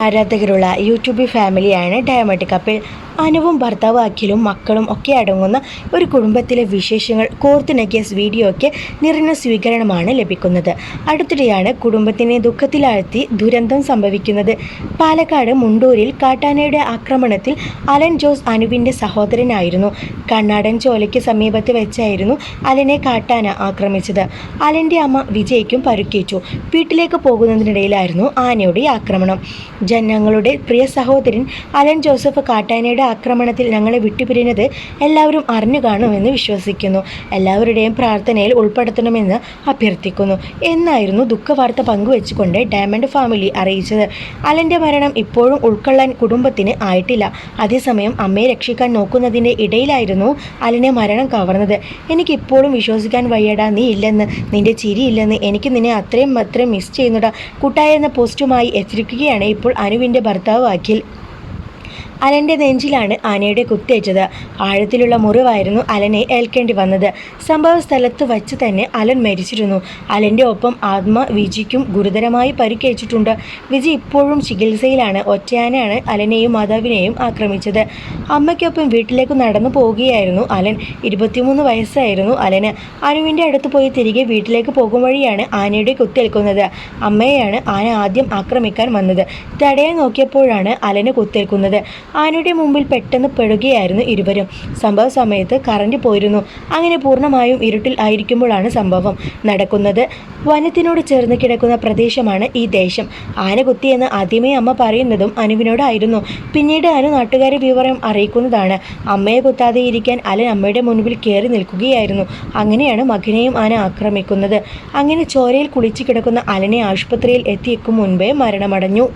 ആരാധകരുള്ള യൂട്യൂബ് ഫാമിലിയാണ് diamond couple അനുവും ഭർത്താവ് അഖിലും മക്കളും ഒക്കെ അടങ്ങുന്ന ഒരു കുടുംബത്തിലെ വിശേഷങ്ങൾ കോർത്തിണക്കിയ വീഡിയോയ്ക്ക് നിറഞ്ഞ സ്വീകരണമാണ് ലഭിക്കുന്നത്. അടുത്തിടെയാണ് കുടുംബത്തിനെ ദുഃഖത്തിലാഴ്ത്തി ദുരന്തം സംഭവിക്കുന്നത്. പാലക്കാട് മുണ്ടൂരിൽ കാട്ടാനയുടെ ആക്രമണത്തിൽ അലൻ ജോസ് അനുവിന്റെ സഹോദരനായിരുന്നു. കണ്ണാടൻ ചോലയ്ക്ക് സമീപത്ത് വെച്ചായിരുന്നു അലനെ കാട്ടാന ആക്രമിച്ചത്. അലന്റെ അമ്മ വിജയ്ക്കും പരുക്കേറ്റു. വീട്ടിലേക്ക് പോകുന്നതിനിടയിലായിരുന്നു ആനയുടെ ആക്രമണം. ജനങ്ങളുടെ പ്രിയ സഹോദരൻ അലൻ ജോസഫ് കാട്ടാനയുടെ ആക്രമണത്തിൽ ഞങ്ങളെ വിട്ടുപിരിഞ്ഞത് എല്ലാവരും അറിഞ്ഞു കാണുമെന്ന് വിശ്വസിക്കുന്നു. എല്ലാവരുടെയും പ്രാർത്ഥനയിൽ ഉൾപ്പെടുത്തണമെന്ന് അഭ്യർത്ഥിക്കുന്നു. എന്നായിരുന്നു ദുഃഖവാർത്ത പങ്കുവെച്ചുകൊണ്ട് ഡയമണ്ട് ഫാമിലി അറിയിച്ചത്. അലന്റെ മരണം ഇപ്പോഴും ഉൾക്കൊള്ളാൻ കുടുംബത്തിന് ആയിട്ടില്ല. അതേസമയം അമ്മയെ രക്ഷിക്കാൻ നോക്കുന്നതിന്റെ ഇടയിലായിരുന്നു അലനെ മരണം കവർന്നത്. എനിക്കിപ്പോഴും വിശ്വസിക്കാൻ വയ്യടാ നീ ഇല്ലെന്ന് നിന്റെ ചിരിയില്ലെന്ന് എനിക്ക് നിന്നെ അത്രയും അത്രയും മിസ് ചെയ്യുന്നുടാ. കുട്ടായ എന്ന പോസ്റ്റുമായി എത്തിരിക്കുകയാണ് ഇപ്പോൾ അനുവിന്റെ ഭർത്താവ് അഖിൽ. അലന്റെ നെഞ്ചിലാണ് ആനയുടെ കുത്തേറ്റത്. ആഴത്തിലുള്ള മുറിവായിരുന്നു അലനെ ഏൽക്കേണ്ടി വന്നത്. സംഭവ സ്ഥലത്ത് വച്ച് തന്നെ അലൻ മരിച്ചിരുന്നു. അലന്റെ ഒപ്പം ആത്മ വിജിക്കും ഗുരുതരമായി പരിക്കേറ്റിട്ടുണ്ട്. വിജി ഇപ്പോഴും ചികിത്സയിലാണ്. ഒറ്റയാനയാണ് അലനെയും മാതാവിനെയും ആക്രമിച്ചത്. അമ്മയ്ക്കൊപ്പം വീട്ടിലേക്ക് നടന്നു പോവുകയായിരുന്നു അലൻ. ഇരുപത്തിമൂന്ന് വയസ്സായിരുന്നു അലന്. അനുവിന്റെ അടുത്ത് പോയി തിരികെ വീട്ടിലേക്ക് പോകും വഴിയാണ് ആനയുടെ കുത്തേൽക്കുന്നത്. അമ്മയെയാണ് ആന ആദ്യം ആക്രമിക്കാൻ വന്നത്. തടയാൻ നോക്കിയപ്പോഴാണ് അലന് കുത്തേൽക്കുന്നത്. ആനയുടെ മുമ്പിൽ പെട്ടെന്ന് പെടുകയായിരുന്നു ഇരുവരും. സംഭവ സമയത്ത് കറണ്ട് പോയിരുന്നു. അങ്ങനെ പൂർണമായും ഇരുട്ടിൽ ആയിരിക്കുമ്പോഴാണ് സംഭവം നടക്കുന്നത്. വനത്തിനോട് ചേർന്ന് കിടക്കുന്ന പ്രദേശമാണ് ഈ ദേശം. ആന കുത്തിയെന്ന് ആദ്യമേ അമ്മ പറയുന്നതും അനുവിനോടായിരുന്നു. പിന്നീട് അനു നാട്ടുകാരെ വിവരം അറിയിക്കുന്നതാണ്. അമ്മയെ കുത്താതെ ഇരിക്കാൻ അലൻ അമ്മയുടെ മുൻപിൽ കയറി നിൽക്കുകയായിരുന്നു. അങ്ങനെയാണ് മകനെയും ആന ആക്രമിക്കുന്നത്. അങ്ങനെ ചോരയിൽ കുളിച്ചു കിടക്കുന്ന അലനെ ആശുപത്രിയിൽ എത്തിയേക്കും മുൻപേ മരണമടഞ്ഞു.